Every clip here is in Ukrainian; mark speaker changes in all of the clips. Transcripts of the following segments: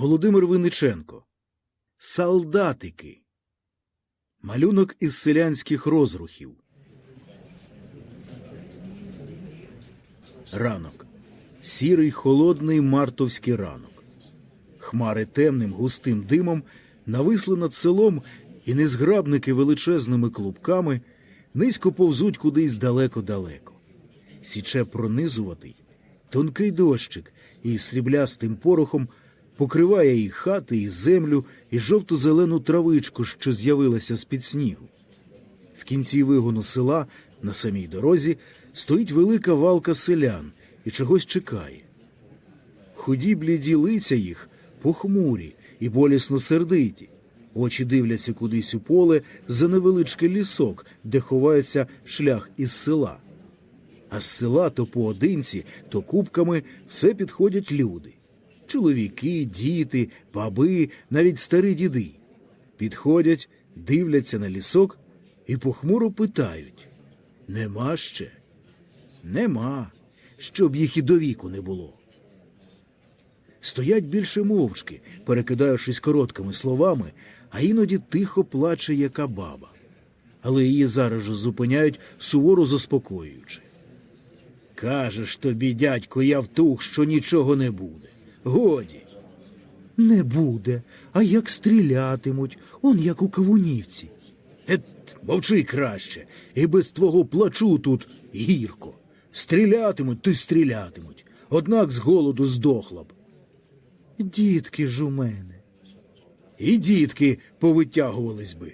Speaker 1: Володимир Винниченко. Солдатики. Малюнок із селянських розрухів. Ранок. Сірий холодний мартовський ранок. Хмари темним густим димом нависли над селом, і незграбники величезними клубками низько повзуть кудись далеко-далеко. Січе пронизуватий, тонкий дощик із сріблястим порохом покриває і хати, і землю, і жовто-зелену травичку, що з'явилася з-під снігу. В кінці вигону села, на самій дорозі, стоїть велика валка селян і чогось чекає. Худі бліді лиця їх похмурі і болісно сердиті. Очі дивляться кудись у поле за невеличкий лісок, де ховається шлях із села. А з села то поодинці, то купками все підходять люди. Чоловіки, діти, баби, навіть старі діди. Підходять, дивляться на лісок і похмуро питають Нема ще? Нема, щоб їх і до віку не було. Стоять більше мовчки, перекидаючись короткими словами, а іноді тихо плаче яка баба. Але її зараз же зупиняють, суворо заспокоюючи. Кажеш тобі, дядько, я втух, що нічого не буде. Годі. Не буде. А як стрілятимуть, он як у кавунівці. Ет, мовчи краще, і без твого плачу тут гірко. Стрілятимуть, то стрілятимуть. Однак з голоду здохла б. Дітки ж у мене. І дітки повитягувались би.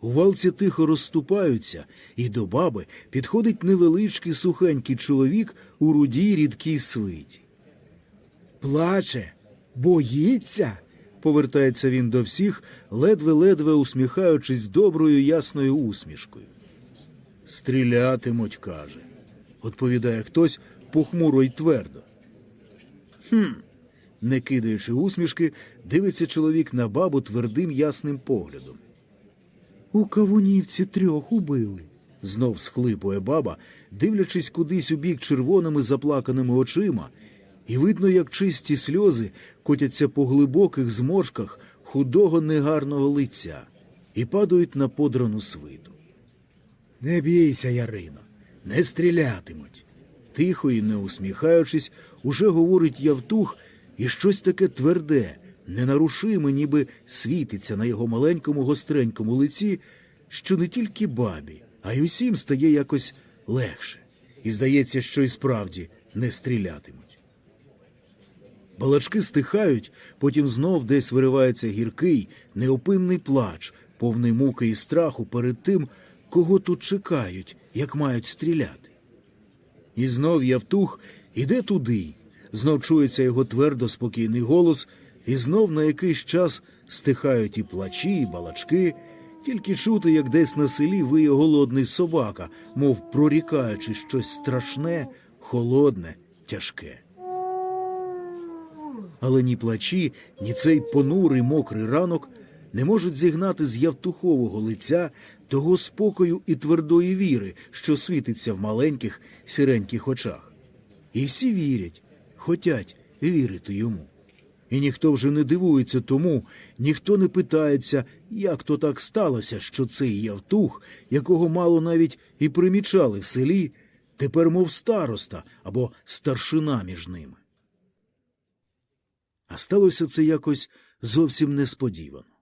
Speaker 1: У валці тихо розступаються, і до баби підходить невеличкий сухенький чоловік у рудій рідкій свиті. Плаче, боїться, повертається він до всіх, ледве-ледве усміхаючись доброю ясною усмішкою. Стрілятимуть, каже, відповідає хтось похмуро й твердо. Хм. Не кидаючи усмішки, дивиться чоловік на бабу твердим ясним поглядом. У кавунівці трьох убили. Знов схлипує баба, дивлячись кудись у бік червоними заплаканими очима, і видно, як чисті сльози котяться по глибоких зморшках худого негарного лиця і падають на подрану свиту. Не бійся, Ярино, не стрілятимуть. Тихо і не усміхаючись, уже говорить Явтух, і щось таке тверде, ненарушиме, ніби світиться на його маленькому гостренькому лиці, що не тільки бабі, а й усім стає якось легше. І здається, що й справді не стрілятимуть. Балачки стихають, потім знов десь виривається гіркий, неопинний плач, повний муки і страху перед тим, кого тут чекають, як мають стріляти. І знов Явтух іде туди, знов чується його твердо спокійний голос, і знов на якийсь час стихають і плачі, і балачки, тільки чути, як десь на селі виє голодний собака, мов прорікаючи щось страшне, холодне, тяжке. Але ні плачі, ні цей понурий мокрий ранок не можуть зігнати з явтухового лиця того спокою і твердої віри, що світиться в маленьких сіреньких очах. І всі вірять, хотять вірити йому. І ніхто вже не дивується тому, ніхто не питається, як то так сталося, що цей явтух, якого мало навіть і примічали в селі, тепер мов староста або старшина між ними. А сталося це якось зовсім несподівано.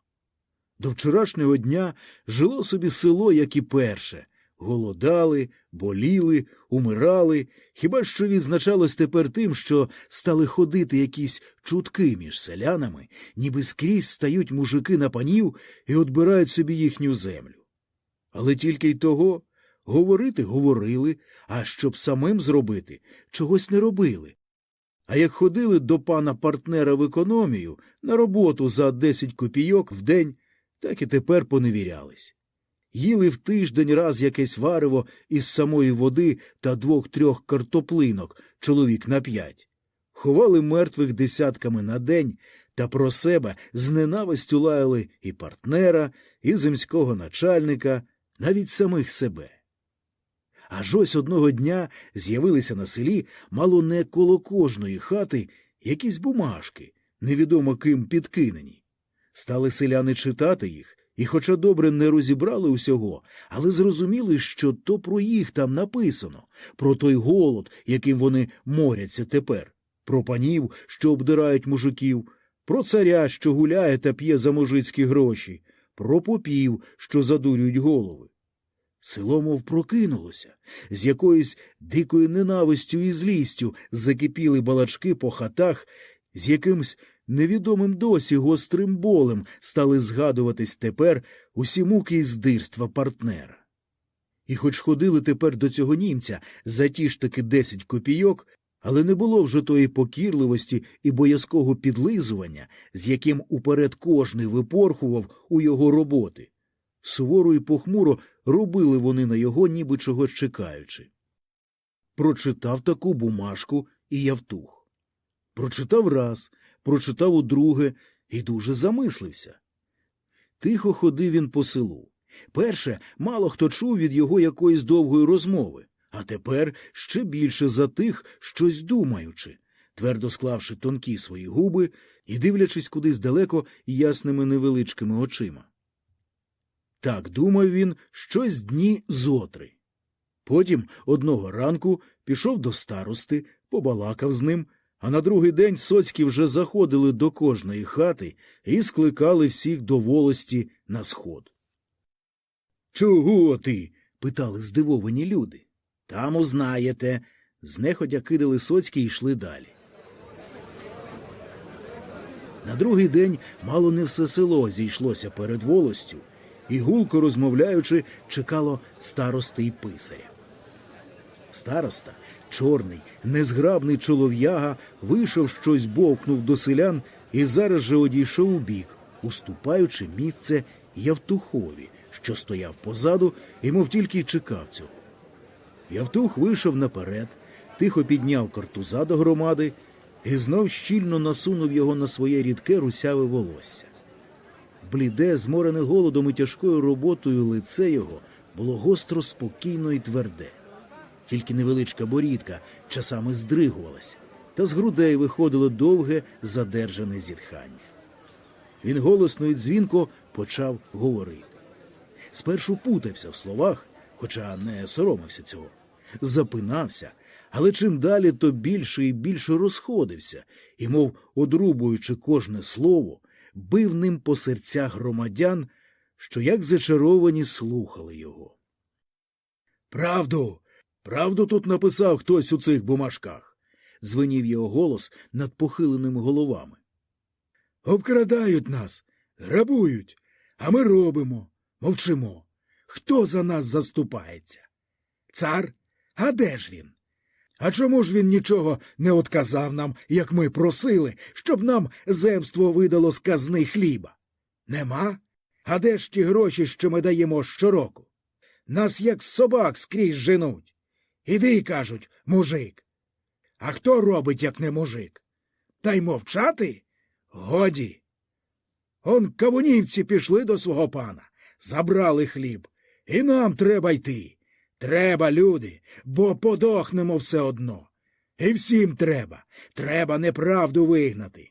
Speaker 1: До вчорашнього дня жило собі село, як і перше. Голодали, боліли, умирали, хіба що відзначалось тепер тим, що стали ходити якісь чутки між селянами, ніби скрізь стають мужики на панів і отбирають собі їхню землю. Але тільки й того говорити говорили, а щоб самим зробити, чогось не робили. А як ходили до пана партнера в економію на роботу за 10 копійок в день, так і тепер поневірялись. Їли в тиждень раз якесь варево із самої води та двох-трьох картоплинок, чоловік на п'ять. Ховали мертвих десятками на день та про себе з ненавистю лаяли і партнера, і земського начальника, навіть самих себе. Аж ось одного дня з'явилися на селі мало не коло кожної хати якісь бумажки, невідомо ким підкинені. Стали селяни читати їх, і, хоча добре не розібрали усього, але зрозуміли, що то про їх там написано, про той голод, яким вони моряться тепер, про панів, що обдирають мужиків, про царя, що гуляє та п'є за мужицькі гроші, про попів, що задурюють голови. Село мов прокинулося, з якоюсь дикою ненавистю і злістю закипіли балачки по хатах, з якимсь невідомим досі гострим болем стали згадуватись тепер усі муки і здирства партнера. І хоч ходили тепер до цього німця за ті ж таки десять копійок, але не було вже тої покірливості і боязкого підлизування, з яким уперед кожний випорхував у його роботи. Суворо і похмуро робили вони на його, ніби чогось чекаючи. Прочитав таку бумажку і Явтух. Прочитав раз, прочитав удруге і дуже замислився. Тихо ходив він по селу. Перше, мало хто чув від його якоїсь довгої розмови, а тепер ще більше затих, щось думаючи, твердо склавши тонкі свої губи і дивлячись кудись далеко ясними невеличкими очима. Так думав він щось дні зотри. Потім одного ранку пішов до старости, побалакав з ним, а на другий день соцькі вже заходили до кожної хати і скликали всіх до волості на сход. Чого ти? питали здивовані люди. Там узнаєте. Знеходя кидали соцькі і йшли далі. На другий день мало не все село зійшлося перед волостю, і гулко розмовляючи, чекало старости й писаря. Староста, чорний, незграбний чолов'яга, вийшов щось бовкнув до селян і зараз же одійшов у бік, уступаючи місце Явтухові, що стояв позаду і мов тільки й чекав цього. Явтух вийшов наперед, тихо підняв картуза до громади і знов щільно насунув його на своє рідке русяве волосся. Бліде, зморене голодом і тяжкою роботою лице його було гостро спокійно і тверде. Тільки невеличка борідка часами здригувалась, та з грудей виходило довге задержане зітхання. Він голосно і дзвінко почав говорити. Спершу путався в словах, хоча не соромився цього, запинався, але чим далі, то більше і більше розходився, і, мов одрубуючи кожне слово, бив ним по серцях громадян, що як зачаровані слухали його. Правду, правду тут написав хтось у цих бумажках, звенів його голос над похиленими головами. Обкрадають нас, грабують, а ми робимо, мовчимо. Хто за нас заступається? Цар? А де ж він? А чому ж він нічого не отказав нам, як ми просили, щоб нам земство видало з казни хліба? Нема? А де ж ті гроші, що ми даємо щороку? Нас як собак скрізь женуть. Іди, кажуть, мужик. А хто робить, як не мужик? Та й мовчати? Годі. Он кавунівці пішли до свого пана, забрали хліб. І нам треба йти. Треба, люди, бо подохнемо все одно. І всім треба. Треба неправду вигнати.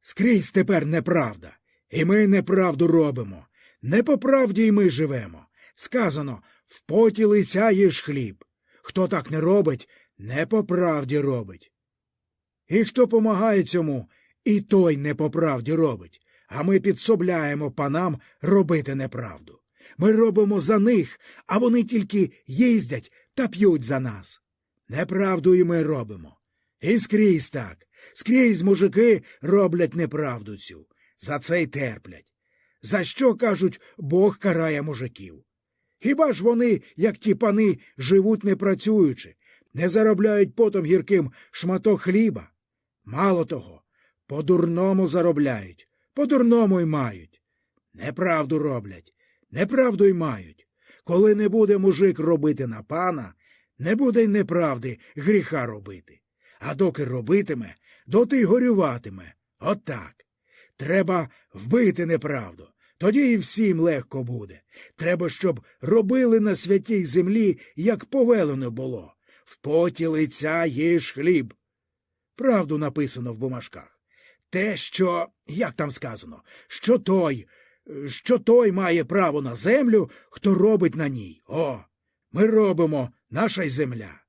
Speaker 1: Скрізь тепер неправда, і ми неправду робимо. Не по правді й ми живемо. Сказано в поті лиця їж хліб. Хто так не робить, не по правді робить. І хто помагає цьому, і той не по правді робить, а ми підсобляємо панам робити неправду. Ми робимо за них, а вони тільки їздять та п'ють за нас. Неправду і ми робимо. І скрізь так. Скрізь мужики роблять неправду цю. За це й терплять. За що, кажуть, Бог карає мужиків? Хіба ж вони, як ті пани, живуть не працюючи, не заробляють потом гірким шматок хліба? Мало того, по-дурному заробляють, по-дурному й мають. Неправду роблять, неправду й мають. Коли не буде мужик робити на пана, не буде й неправди гріха робити. А доки робитиме, доти й горюватиме. Отак. Треба вбити неправду. Тоді і всім легко буде. Треба, щоб робили на святій землі, як повелено було. В поті лиця їж хліб. Правду написано в бумажках. те, що, як там сказано, що той, що той має право на землю, хто робить на ній. О, ми робимо, наша й земля.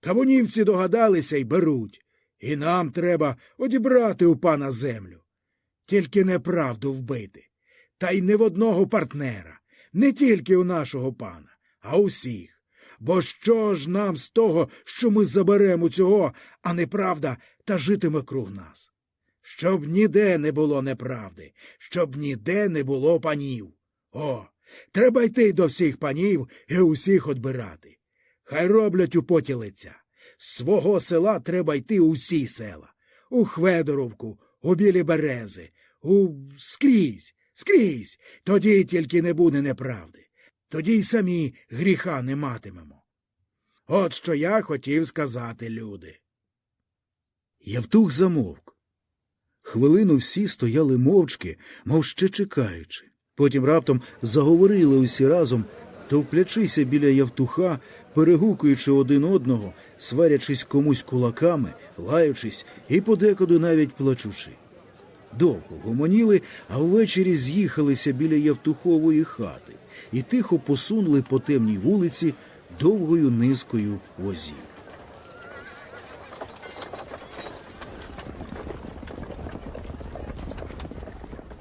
Speaker 1: Кавунівці догадалися й беруть, і нам треба одібрати у пана землю. Тільки неправду вбити. Та й не в одного партнера, не тільки у нашого пана, а усіх. Бо що ж нам з того, що ми заберемо цього, а неправда та житиме круг нас? Щоб ніде не було неправди, щоб ніде не було панів. О, треба йти до всіх панів і усіх одбирати. Хай роблять у поті лиця. З свого села треба йти у всі села. У Хведоровку, у Білі Берези, у скрізь, скрізь. Тоді тільки не буде неправди. Тоді й самі гріха не матимемо. От що я хотів сказати, люди. Явтух замовк. Хвилину всі стояли мовчки, мов ще чекаючи. Потім раптом заговорили усі разом, товплячися біля Явтуха, перегукуючи один одного, сварячись комусь кулаками, лаючись і подекуди навіть плачучи. Довго гомоніли, а ввечері з'їхалися біля Явтухової хати і тихо посунули по темній вулиці довгою низкою возів.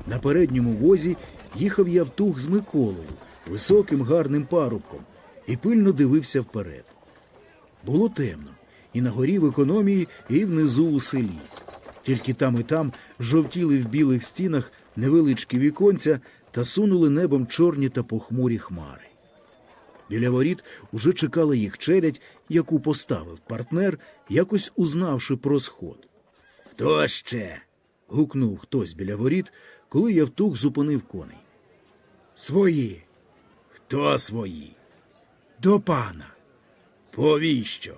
Speaker 1: На передньому возі їхав Явтух з Миколою, високим гарним парубком, і пильно дивився вперед. Було темно, і на горі в економії, і внизу у селі. Тільки там і там жовтіли в білих стінах невеличкі віконця та сунули небом чорні та похмурі хмари. Біля воріт уже чекала їх челядь, яку поставив партнер, якось узнавши про сход. Хто ще? Гукнув хтось біля воріт, коли Явтух зупинив коней. Свої. Хто свої? До пана. Повіщо?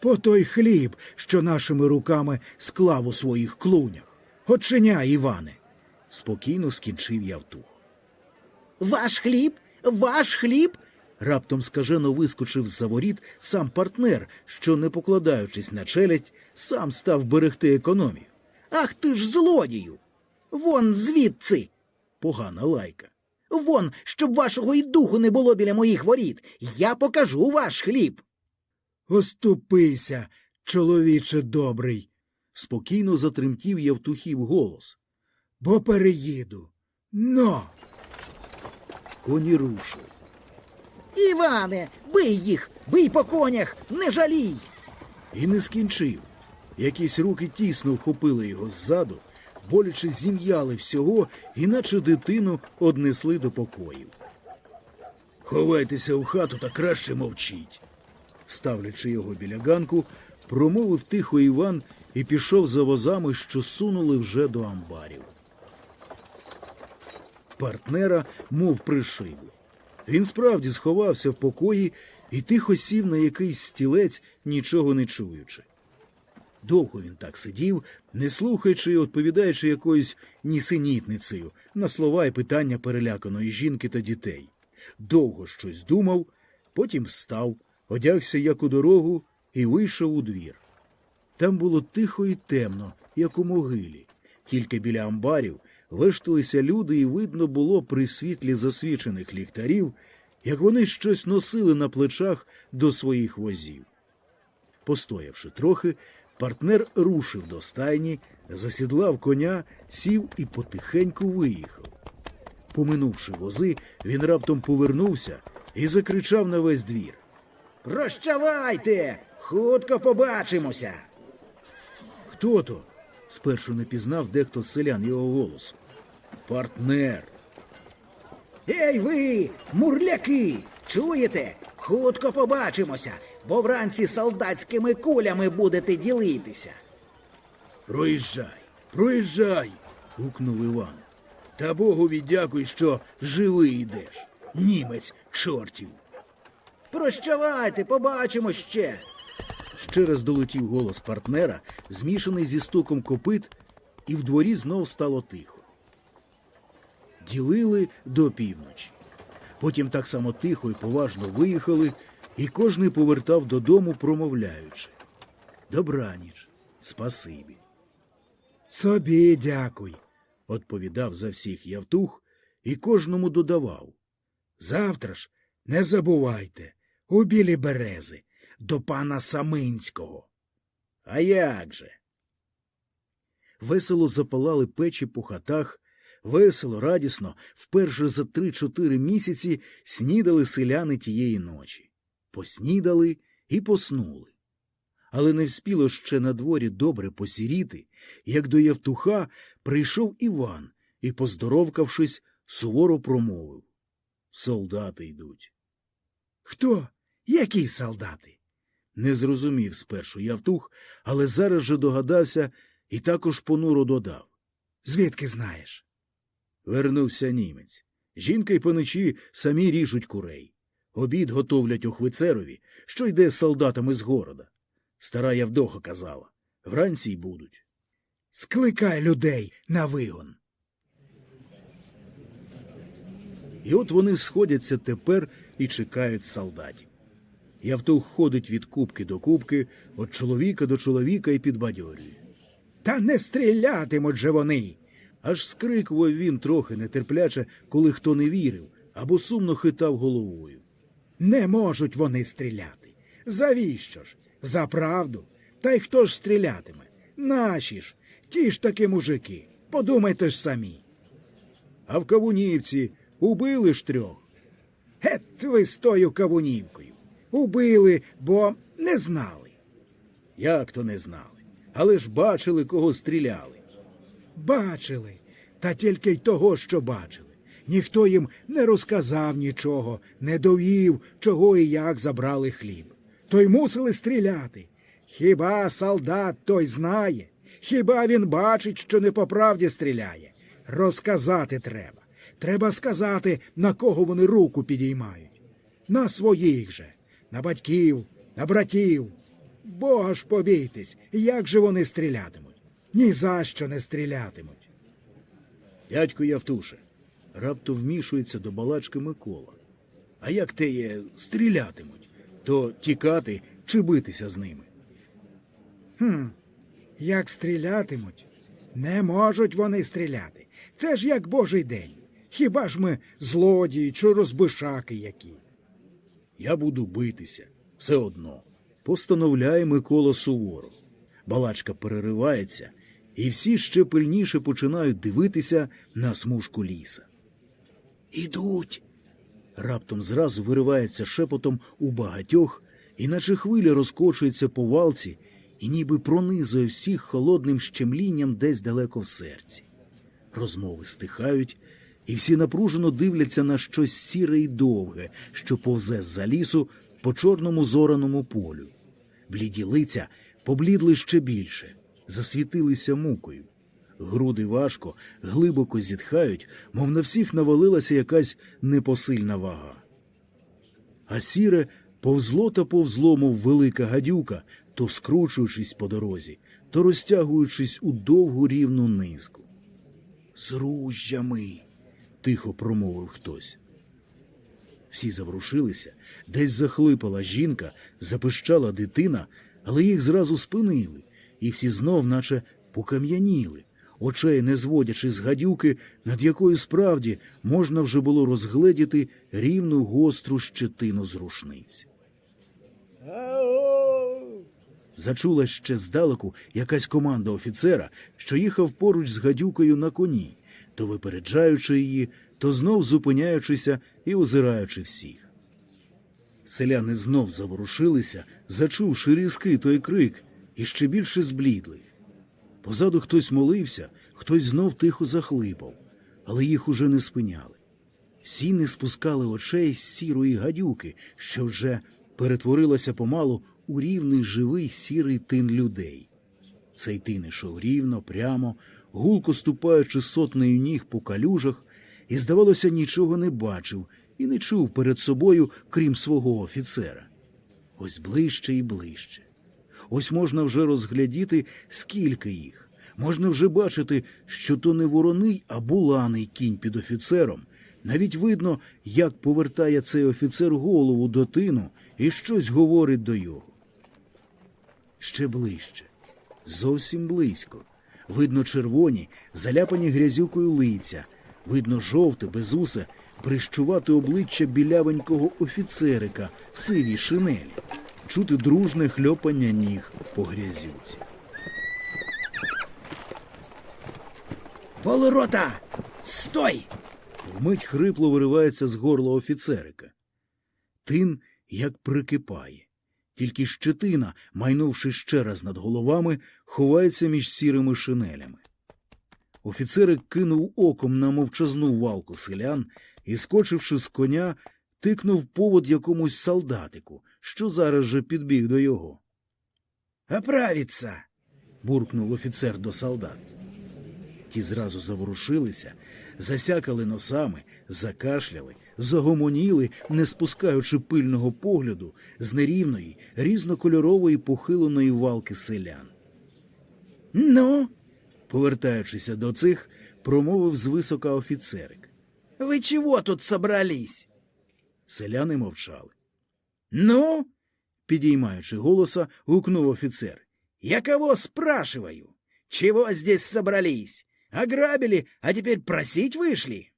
Speaker 1: По той хліб, що нашими руками склав у своїх клунях. Оченя, Іване, спокійно скінчив Явтух.
Speaker 2: Ваш хліб? Ваш хліб?
Speaker 1: Раптом скажено вискочив з-за воріт сам партнер, що, не покладаючись на челядь, сам став берегти економію.
Speaker 2: Ах ти ж злодію! Вон звідси!
Speaker 1: Погана лайка.
Speaker 2: Вон, щоб вашого й духу не було біля моїх воріт. Я покажу ваш хліб.
Speaker 1: Оступися, чоловіче добрий, спокійно затремтів Явтухів голос. Бо переїду. Но. Коні рушили.
Speaker 2: Іване, бий їх, бий по конях, не жалій.
Speaker 1: І не скінчив. Якісь руки тісно вхопили його ззаду, боляче зім'яли всього, іначе дитину однесли до покоїв. Ховайтеся у хату та краще мовчіть. Ставлячи його біля ганку, промовив тихо Іван і пішов за возами, що сунули вже до амбарів. Партнера мов пришибло. Він справді сховався в покої і тихо сів на якийсь стілець, нічого не чуючи. Довго він так сидів, не слухаючи і відповідаючи якоюсь нісенітницею на слова і питання переляканої жінки та дітей. Довго щось думав, потім встав, одягся як у дорогу і вийшов у двір. Там було тихо і темно, як у могилі. Тільки біля амбарів вешталися люди, і видно було при світлі засвічених ліхтарів, як вони щось носили на плечах до своїх возів. Постоявши трохи, партнер рушив до стайні, засідлав коня, сів і потихеньку виїхав. Поминувши вози, він раптом повернувся і закричав на весь двір.
Speaker 2: Прощавайте! Хутко побачимося.
Speaker 1: Хто то? спершу не пізнав дехто з селян його голосу. Партнер.
Speaker 2: Ей ви, мурляки! Чуєте? Хутко побачимося, бо вранці солдатськими кулями будете ділитися.
Speaker 1: Проїжджай, проїжджай. гукнув Іван. Та Богові дякуй, що живий йдеш. Німець чортів.
Speaker 2: Прощавайте, побачимо ще.
Speaker 1: Ще раз долетів голос партнера, змішаний зі стуком копит, і в дворі знов стало тихо. Ділили до півночі. Потім так само тихо і поважно виїхали, і кожний повертав додому, промовляючи Добраніч, спасибі.
Speaker 2: Собі дякуй.
Speaker 1: Відповідав за всіх Явтух і кожному додавав.
Speaker 2: Завтра ж не забувайте, у білі берези, до пана Саминського.
Speaker 1: А як же? Весело запалали печі по хатах, весело, радісно, вперше за три-чотири місяці снідали селяни тієї ночі. Поснідали і поснули. Але не вспіло ще на дворі добре посіріти, як до Євтуха прийшов Іван і, поздоровкавшись, суворо промовив. Солдати йдуть.
Speaker 2: Хто? Які солдати?
Speaker 1: Не зрозумів спершу Явтух, але зараз же догадався і також понуро додав.
Speaker 2: Звідки знаєш?
Speaker 1: Вернувся німець. Жінка й паничі самі ріжуть курей. Обід готовлять охвицерові, що йде з солдатами з города. Стара Явдоха казала. Вранці й будуть.
Speaker 2: Скликай людей на вигон.
Speaker 1: І от вони сходяться тепер і чекають солдатів. Явтух ходить від кубки до кубки, від чоловіка до чоловіка і підбадьорює.
Speaker 2: Та не стрілятимуть же вони.
Speaker 1: Аж скрикував він трохи нетерпляче, коли хто не вірив, або сумно хитав головою.
Speaker 2: Не можуть вони стріляти. Завіщо ж? За правду. Та й хто ж стрілятиме? Наші ж, ті ж таки мужики. Подумайте ж самі.
Speaker 1: А в Кавунівці убили ж трьох.
Speaker 2: Гет ви з тою кавунівкою. Убили, бо не знали.
Speaker 1: Як то не знали. Але ж бачили, кого стріляли.
Speaker 2: Бачили, та тільки й того, що бачили. Ніхто їм не розказав нічого, не довів, чого і як забрали хліб. То й мусили стріляти. Хіба солдат той знає? Хіба він бачить, що не по правді стріляє? Розказати треба. Треба сказати, на кого вони руку підіймають. На своїх же, на батьків, на братів. Бога ж побійтесь, як же вони стрілятимуть? Ні за що не стрілятимуть.
Speaker 1: Дядько Явтуше, раптом вмішується до балачки Микола. А як те є стрілятимуть, то тікати чи битися з ними?
Speaker 2: Хм, як стрілятимуть? Не можуть вони стріляти. Це ж як божий день. Хіба ж ми злодії чи розбишаки які?
Speaker 1: Я буду битися, все одно. Постановляє Микола суворо. Балачка переривається, і всі ще пильніше починають дивитися на смужку ліса. Ідуть. Раптом зразу виривається шепотом у багатьох, і наче хвиля розкочується по валці і ніби пронизує всіх холодним щемлінням десь далеко в серці. Розмови стихають, і всі напружено дивляться на щось сіре і довге, що повзе з-за лісу по чорному зораному полю. Бліді лиця поблідли ще більше, засвітилися мукою. Груди важко, глибоко зітхають, мов на всіх навалилася якась непосильна вага. А сіре повзло та повзло, мов велика гадюка, то скручуючись по дорозі, то розтягуючись у довгу рівну низку. З ружжями, тихо промовив хтось. Всі заврушилися, десь захлипала жінка, запищала дитина, але їх зразу спинили, і всі знов, наче покам'яніли, очей не зводячи з гадюки, над якою справді можна вже було розгледіти рівну гостру щетину з рушниць. Зачула ще здалеку якась команда офіцера, що їхав поруч з гадюкою на коні, то випереджаючи її, то знов зупиняючися і озираючи всіх. Селяни знов заворушилися, зачувши різкий той крик, і ще більше зблідли. Позаду хтось молився, хтось знов тихо захлипав, але їх уже не спиняли. Всі не спускали очей з сірої гадюки, що вже перетворилася помалу у рівний живий сірий тин людей. Цей тин ішов рівно, прямо, гулко ступаючи сотнею ніг по калюжах, і, здавалося, нічого не бачив і не чув перед собою, крім свого офіцера. Ось ближче і ближче. Ось можна вже розглядіти, скільки їх. Можна вже бачити, що то не вороний, а буланий кінь під офіцером. Навіть видно, як повертає цей офіцер голову до тину і щось говорить до його. Ще ближче, зовсім близько, Видно червоні, заляпані грязюкою лиця, видно жовте, безусе, прищувати обличчя білявенького офіцерика в сивій шинелі, чути дружне хльопання ніг по грязюці.
Speaker 2: Полурота! Стой!
Speaker 1: Вмить хрипло виривається з горла офіцерика. Тин як прикипає. Тільки щетина, майнувши ще раз над головами, ховається між сірими шинелями. Офіцерик кинув оком на мовчазну валку селян і, скочивши з коня, тикнув повод якомусь солдатику, що зараз же підбіг до його.
Speaker 2: Оправиться!
Speaker 1: буркнув офіцер до солдат. Ті зразу заворушилися, засякали носами, закашляли, загомоніли, не спускаючи пильного погляду з нерівної, різнокольорової похиленої валки селян.
Speaker 2: Ну,
Speaker 1: Повертаючися до цих, промовив звисока офіцерик.
Speaker 2: вы чего тут собрались?
Speaker 1: Селяни мовчали.
Speaker 2: Ну,
Speaker 1: Підіймаючи голоса, гукнув офіцер.
Speaker 2: я кого спрашиваю? Чего здесь собрались? Ограбили, а теперь просить вышли?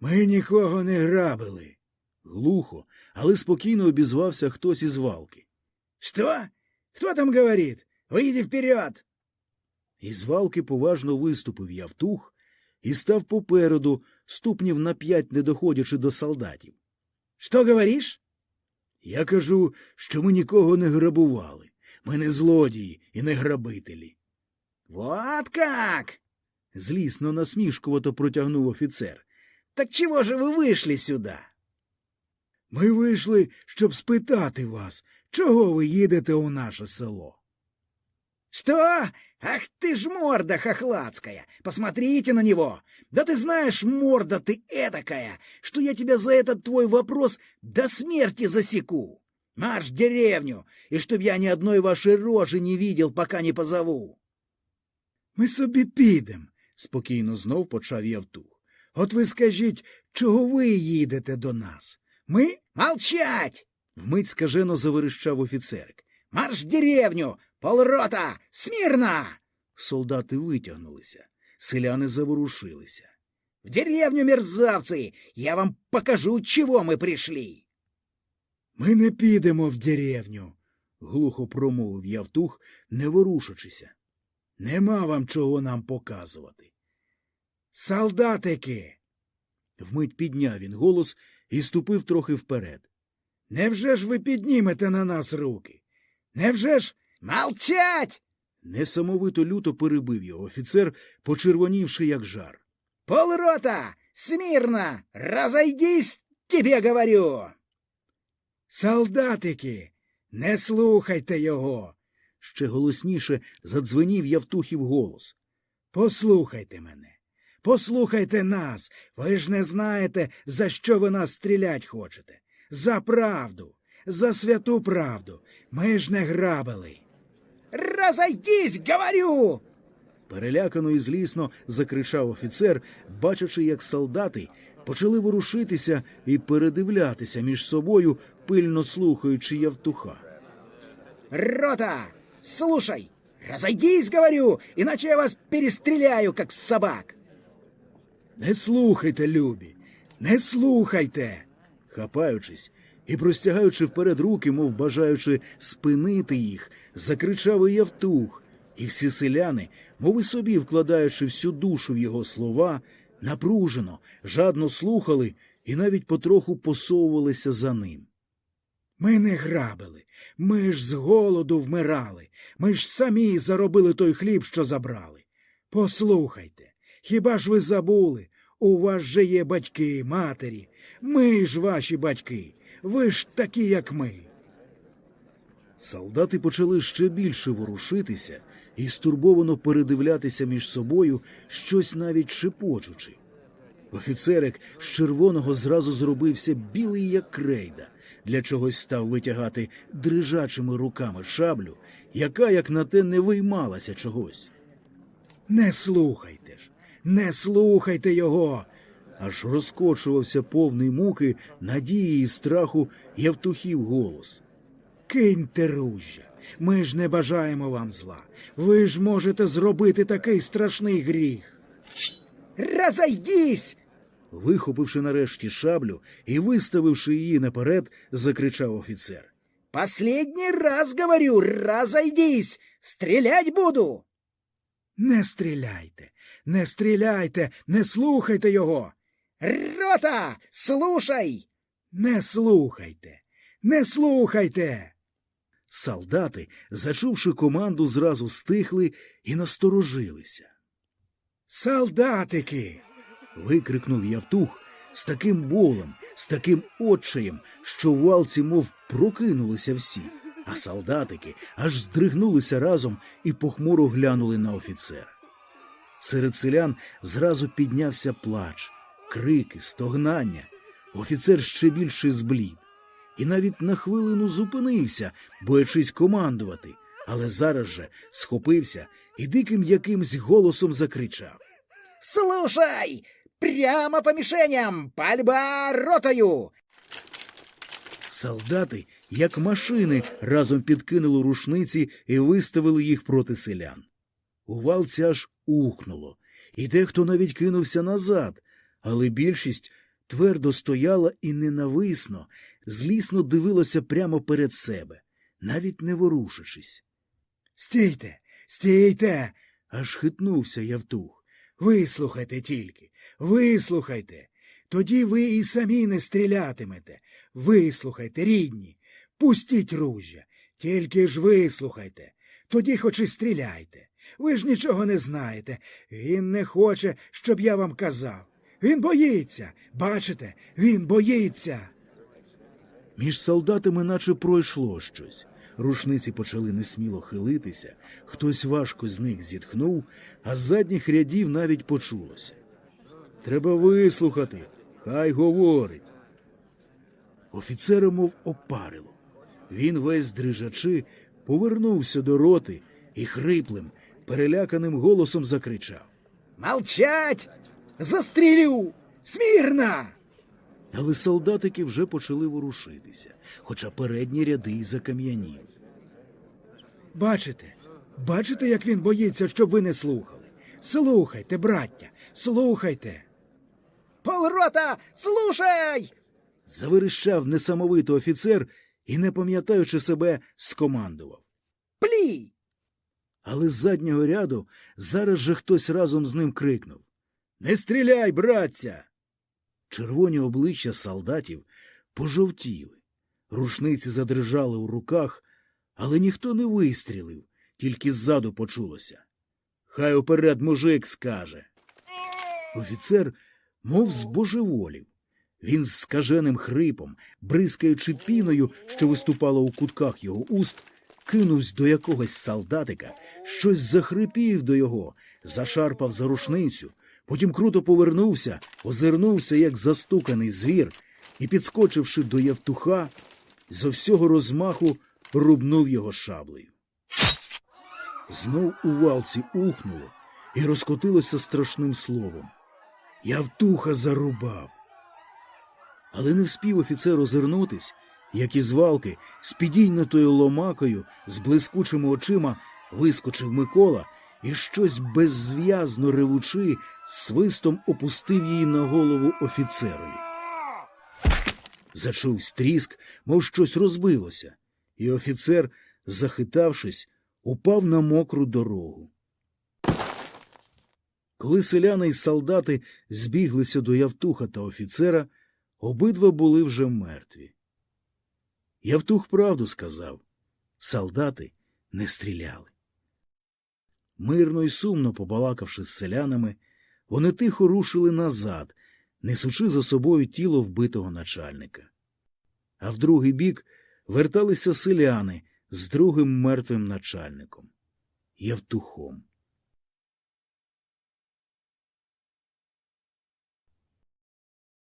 Speaker 2: Ми нікого не грабили.
Speaker 1: Глухо, але спокійно обізвався хтось із валки.
Speaker 2: Что? Кто там говорит? Выйди вперед!
Speaker 1: Із валки поважно виступив Явтух і став попереду, ступнів на п'ять не доходячи до солдатів.
Speaker 2: Что говоришь?
Speaker 1: Я кажу, що ми нікого не грабували. Ми не злодії і не грабителі.
Speaker 2: Вот как!
Speaker 1: Злісно насмішкувато протягнув офіцер.
Speaker 2: Так чего же вы вышли сюда?
Speaker 1: Ми вийшли, щоб спитати вас, чого ви їдете у наше село.
Speaker 2: Что? Ах ты ж морда хохладская! Посмотрите на него! Да ты знаешь, морда ты эдакая, что я тебя за этот твой вопрос до смерти засеку! Марш в деревню, и чтоб я ни одной вашей рожи не видел, пока не позову!
Speaker 1: Ми собі підем, спокійно знов почав Явтух. От ви скажіть, чого ви їдете до нас? Ми?
Speaker 2: Молчать!
Speaker 1: Вмить скажено заверещав офіцерик.
Speaker 2: Марш в деревню! Полрота! Смирно!
Speaker 1: Солдати витягнулися, селяни заворушилися.
Speaker 2: В деревню, мерзавцы! Я вам покажу, чего мы пришли!
Speaker 1: Ми не підемо в деревню, глухо промовив Явтух, не ворушачися. Нема вам чого нам показувати. Солдатики. Вмить підняв він голос і ступив трохи вперед. Невже ж ви піднімете на нас руки? Невже ж?
Speaker 2: Молчать!
Speaker 1: Несамовито люто перебив його офіцер, почервонівши, як жар.
Speaker 2: Полрота! Смирно! Разойдись, тебе говорю!
Speaker 1: Солдатики, не слухайте його. Ще голосніше задзвенів Явтухів голос. Послухайте мене, послухайте нас. Ви ж не знаєте, за що ви нас стрілять хочете. За правду, за святу правду. Ми ж не грабили.
Speaker 2: Разойдись, говорю!
Speaker 1: Перелякано і злісно закричав офіцер, бачачи, як солдати почали ворушитися і передивлятися між собою, пильно слухаючи Явтуха.
Speaker 2: Рота! Слушай! Разойдись, говорю, иначе я вас перестреляю, как собак!
Speaker 1: Не слухайте, любі, не слухайте. Хапаючись і простягаючи вперед руки, мов бажаючи спинити їх, закричав і Явтух, і всі селяни, мов і собі вкладаючи всю душу в його слова, напружено, жадно слухали і навіть потроху посовувалися за ним. Ми не грабили, ми ж з голоду вмирали, ми ж самі заробили той хліб, що забрали. Послухайте, хіба ж ви забули? У вас же є батьки, матері. Ми ж ваші батьки, ви ж такі, як ми. Солдати почали ще більше ворушитися і стурбовано передивлятися між собою, щось навіть шепочучи. Офіцерик з червоного зразу зробився білий, як крейда, для чогось став витягати дрижачими руками шаблю, яка, як на те, не виймалася чогось. Не слухайте ж, не слухайте його. Аж розкочувався повний муки, надії і страху Явтухів голос.
Speaker 2: Киньте ружжя. Ми ж не бажаємо вам зла. Ви ж можете зробити такий страшний гріх. Разойдись!
Speaker 1: Вихопивши нарешті шаблю і виставивши її наперед, закричав офіцер.
Speaker 3: Последний раз говорю, разойдись! Стрелять буду!
Speaker 2: Не стріляйте, не стріляйте, не слухайте його.
Speaker 3: Рота, слушай!
Speaker 2: Не слухайте, не слухайте.
Speaker 1: Солдати, зачувши команду, зразу стихли і насторожилися.
Speaker 2: Солдатики.
Speaker 1: Викрикнув Явтух з таким болем, з таким отчаєм, що в валці мов прокинулися всі, а солдатики аж здригнулися разом і похмуро глянули на офіцера. Серед селян зразу піднявся плач, крики, стогнання. Офіцер ще більше зблід. І навіть на хвилину зупинився, боячись командувати, але зараз же схопився і диким якимсь голосом закричав.
Speaker 3: Слушай! Прямо по мишеням! Пальба ротою!
Speaker 1: Солдати, як машини, разом підкинули рушниці і виставили їх проти селян. У валці аж ухнуло, і дехто навіть кинувся назад, але більшість твердо стояла і ненависно, злісно дивилася прямо перед себе, навіть не ворушачись.
Speaker 2: Стійте, стійте.
Speaker 1: Аж хитнувся Явтух.
Speaker 2: Вислухайте тільки, вислухайте. Тоді ви і самі не стрілятимете. Вислухайте, рідні, пустіть ружжя, тільки ж вислухайте. Тоді хоч і стріляйте. Ви ж нічого не знаєте. Він не хоче, щоб я вам казав. Він боїться. Бачите, він боїться.
Speaker 1: Між солдатами наче пройшло щось. Рушниці почали несміло хилитися, хтось важко з них зітхнув, а з задніх рядів навіть почулося. Треба вислухати, хай говорить. Офіцера мов опарило. Він весь дрижачи повернувся до роти і хриплим, переляканим голосом закричав.
Speaker 3: Молчать! Застрелю! Смирно!
Speaker 1: Але солдатики вже почали ворушитися, хоча передні ряди й закам'яніли.
Speaker 2: Бачите, бачите, як він боїться, щоб ви не слухали. Слухайте, браття, слухайте.
Speaker 3: Полрота, слушай!
Speaker 1: Заверещав несамовито офіцер і, не пам'ятаючи себе, скомандував.
Speaker 3: Пли!
Speaker 1: Але з заднього ряду зараз же хтось разом з ним крикнув Не стріляй, братця! Червоні обличчя солдатів пожовтіли, рушниці задрижали у руках, але ніхто не вистрілив, тільки ззаду почулося. Хай уперед мужик скаже. Офіцер, мов збожеволів. Він з скаженим хрипом, бризкаючи піною, що виступала у кутках його уст, кинувся до якогось солдатика, щось захрипів до його, зашарпав за рушницю, потім круто повернувся, озирнувся, як застуканий звір, і, підскочивши до Явтуха, зо всього розмаху рубнув його шаблею. Знов у валці ухнуло і розкотилося страшним словом. Явтуха зарубав. Але не вспів офіцер озирнутись, як із валки з підійнутою ломакою, з блискучими очима вискочив Микола і щось беззв'язно ревучи, свистом опустив її на голову офіцерові. Зачувсь тріск, мов щось розбилося, і офіцер, захитавшись, упав на мокру дорогу. Коли селяни й солдати збіглися до Явтуха та офіцера, обидва були вже мертві. Явтух правду сказав солдати не стріляли. Мирно й сумно побалакавши з селянами, вони тихо рушили назад, несучи за собою тіло вбитого начальника. А в другий бік верталися селяни з другим мертвим начальником Євтухом.